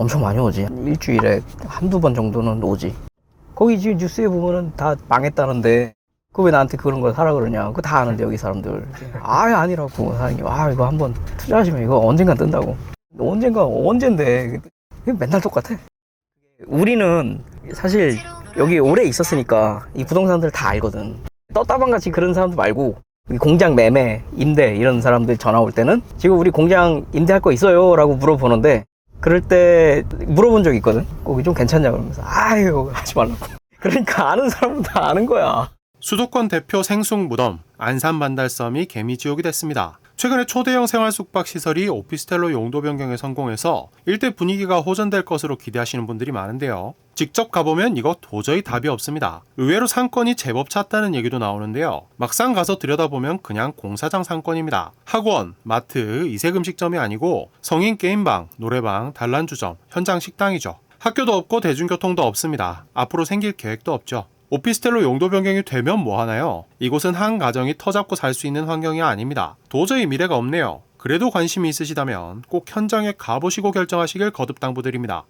엄청 많이 오지. 일주일에 한두 번 정도는 오지. 거기 지금 뉴스에 보면은 다 망했다는데 그 왜 나한테 그런 걸 사라 그러냐. 그거 다 아는데 여기 사람들. 아예 아니라고 사장님. 아 이거 한번 투자하시면 이거 언젠간 뜬다고. 언젠가 언젠데 맨날 똑같아. 우리는 사실 여기 오래 있었으니까 이 부동산들 다 알거든. 떴다방 같이 그런 사람들 말고 이 공장 매매, 임대 이런 사람들 전화 올 때는 지금 우리 공장 임대할 거 있어요? 라고 물어보는데 그럴 때 물어본 적 있거든. 거기 좀 괜찮냐 그러면서 아유 하지 말라고. 그러니까 아는 사람은 다 아는 거야. 수도권 대표 생숙 무덤 안산 반달섬이 개미지옥이 됐습니다. 최근에 초대형 생활 숙박 시설이 오피스텔로 용도 변경에 성공해서 일대 분위기가 호전될 것으로 기대하시는 분들이 많은데요. 직접 가보면 이거 도저히 답이 없습니다. 의외로 상권이 제법 찼다는 얘기도 나오는데요. 막상 가서 들여다보면 그냥 공사장 상권입니다. 학원, 마트, 이색 음식점이 아니고 성인 게임방, 노래방, 단란주점, 현장 식당이죠. 학교도 없고 대중교통도 없습니다. 앞으로 생길 계획도 없죠. 오피스텔로 용도 변경이 되면 뭐 하나요? 이곳은 한 가정이 터잡고 살 수 있는 환경이 아닙니다. 도저히 미래가 없네요. 그래도 관심이 있으시다면 꼭 현장에 가보시고 결정하시길 거듭 당부드립니다.